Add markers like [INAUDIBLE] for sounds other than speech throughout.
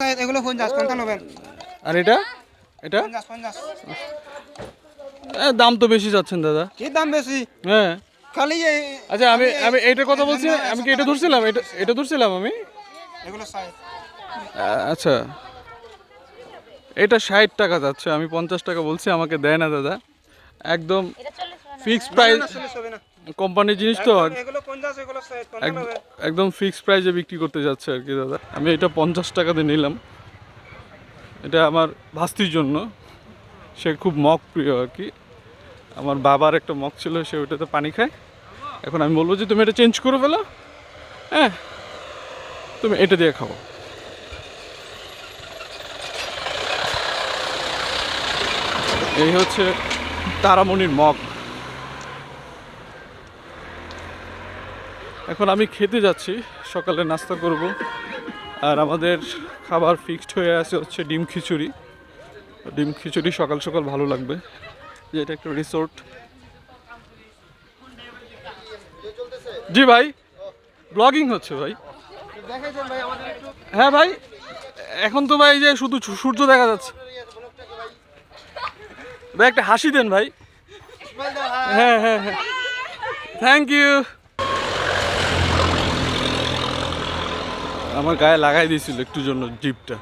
এগুলো পঞ্চাশ নেবেন আর এটা? এটা? পঞ্চাশ পঞ্চাশ দাম তো বেশি যাচ্ছেন দাদা। কি দাম বেশি? হ্যাঁ। খালি আচ্ছা আমি আমি এটা কথা বলছি আমি কি এটা ধরছিলাম? এটা এটা ধরছিলাম আমি? এগুলো আচ্ছা। এটা ষাট টাকা যাচ্ছে আমি পঞ্চাশ টাকা বলছি আমাকে দেয় না দাদা। একদম ফিক্সড প্রাইস কোম্পানির জিনিস তো একদম ফিক্সড প্রাইসে বিক্রি করতে যাচ্ছে আর কি দাদা। আমি এটা পঞ্চাশ টাকা দিয়ে নিলাম। এটা আমার ভাস্তির জন্য। সে খুব মগ প্রিয় আর কি। আমার বাবার একটা মগ ছিল সে ওইটাতে পানি খায়। এখন আমি বলব যে তুমি এটা চেঞ্জ করে ফেলো। হ্যাঁ তুমি এটা দিয়ে খাও। এই হচ্ছে তারামণির মগ। এখন আমি খেতে যাচ্ছি, সকালে নাস্তা করব। আর আমাদের খাবার ফিক্সড হয়ে আছে হচ্ছে ডিম খিচুড়ি। ডিম খিচুড়ি সকাল সকাল ভালো লাগবে। যে এটা একটা রিসোর্ট জি ভাই ব্লগিং হচ্ছে ভাই। হ্যাঁ ভাই, এখন তো ভাই যে শুধু সূর্য দেখা যাচ্ছে। ভাই, একটা হাসি দেন ভাই। হ্যাঁ হ্যাঁ হ্যাঁ। থ্যাংক ইউ আমার গায়ে লাগাই দিয়েছিল একটু জন্য জিপটা।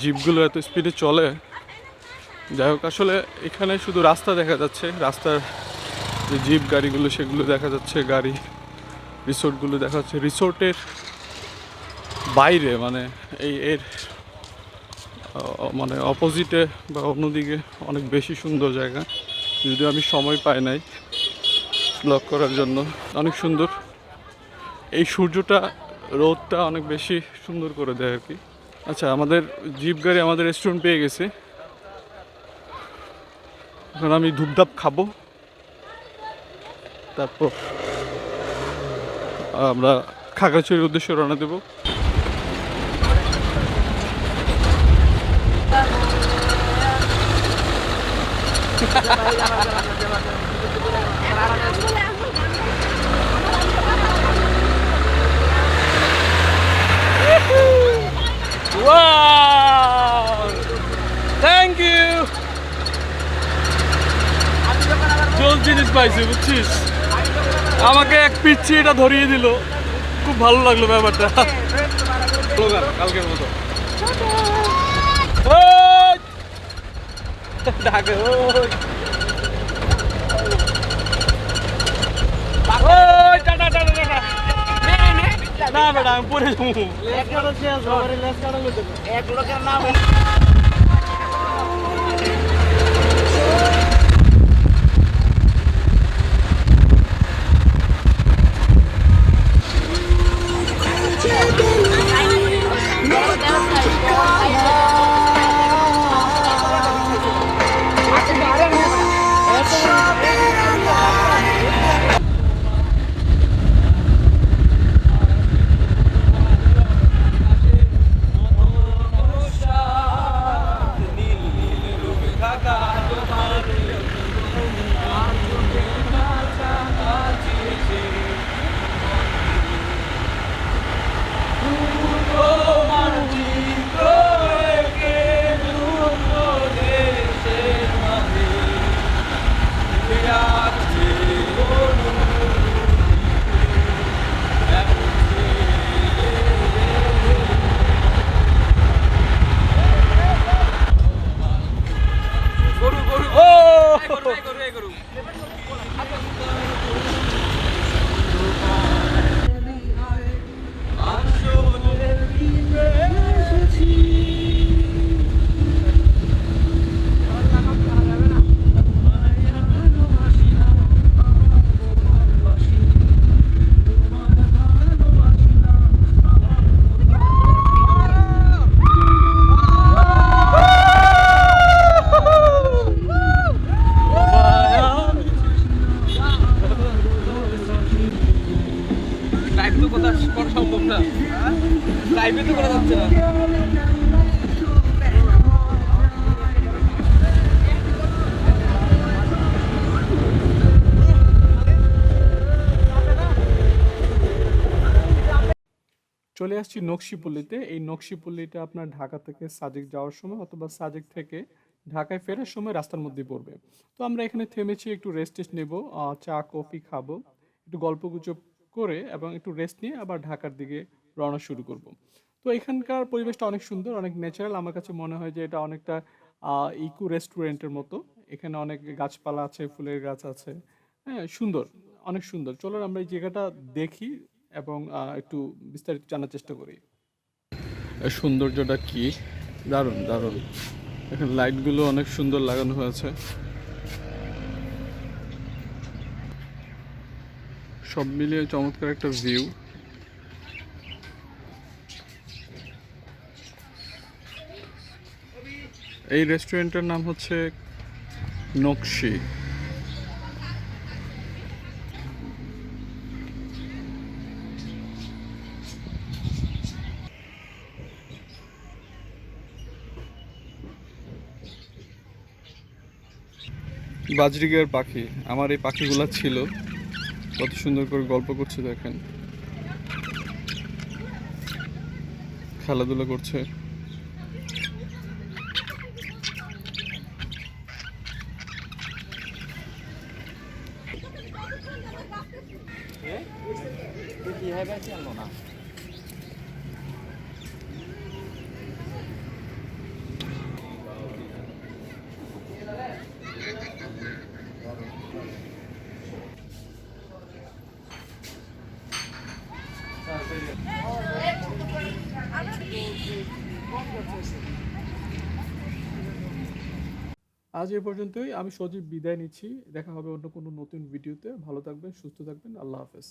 জিপগুলো এত স্পিডে চলে। যাই হোক, আসলে এখানে শুধু রাস্তা দেখা যাচ্ছে। রাস্তার যে জিপ গাড়িগুলো, সেগুলো দেখা যাচ্ছে। গাড়ি রিসোর্টগুলো দেখা যাচ্ছে। রিসোর্টের বাইরে মানে এই এর মানে অপোজিটে বা অন্যদিকে অনেক বেশি সুন্দর জায়গা। যদিও আমি সময় পাই নাই ব্লগ করার জন্য। অনেক সুন্দর। এই সূর্যটা রোদটা অনেক বেশি সুন্দর করে দেয় আর কি। আচ্ছা আমাদের জিপ গাড়ি আমাদের রেস্টুরেন্ট পেয়ে গেছে। এখন আমি ধূপধাপ খাব। তারপর আমরা খাগড়াছড়ির উদ্দেশ্যে রওনা দেবো। [LAUGHS] জিনিস পাইছি বুঝছিস আমাকে এক পিচ্ছি এটা ধরিয়ে দিল খুব ভালো লাগল ব্যাপারটা কালকের মতো! ডাকে ওই! ওই, টাটা, টাটা, টাটা। না বেটা চলে আসছি নকশিপল্লিতে। এই নকশিপল্লিটা আপনার ঢাকা থেকে সাজেক যাওয়ার সময় অথবা সাজেক থেকে ঢাকায় ফেরার সময় রাস্তার মধ্যে পড়বে। তো আমরা এখানে থেমেছি, একটু রেস্ট টেস্ট নেব চা, কফি খাব, একটু গল্প গুজব করে এবং একটু রেস্ট নিয়ে আবার ঢাকার দিকে রওনা শুরু করব। তো এখানকার পরিবেশটা অনেক সুন্দর, অনেক ন্যাচারাল আমার কাছে মনে হয় যে এটা অনেকটা ইকো রেস্টুরেন্টের মতো। এখানে অনেক গাছপালা আছে, ফুলের গাছ আছে। হ্যাঁ সুন্দর, অনেক সুন্দর। চলো আমরা এই জায়গাটা দেখি এবং একটু বিস্তারিত জানার চেষ্টা করি। সৌন্দর্যটা কি? দারুণ দারুণ। এখানে লাইটগুলো অনেক সুন্দর লাগানো হয়েছে। সব মিলিয়ে চমৎকার একটা ভিউ। এই রেস্টুরেন্টের নাম হচ্ছে নকশি। বাজরিগের পাখি। আমার এই পাখিগুলো ছিল। কত সুন্দর করে গল্প করছে দেখেন। খেলাধুলা করছে। আজ এ পর্যন্তই। আমি সজীব বিদায় নিচ্ছি। দেখা হবে অন্য কোনো নতুন ভিডিওতে। ভালো থাকবেন, সুস্থ থাকবেন। আল্লাহ হাফেজ।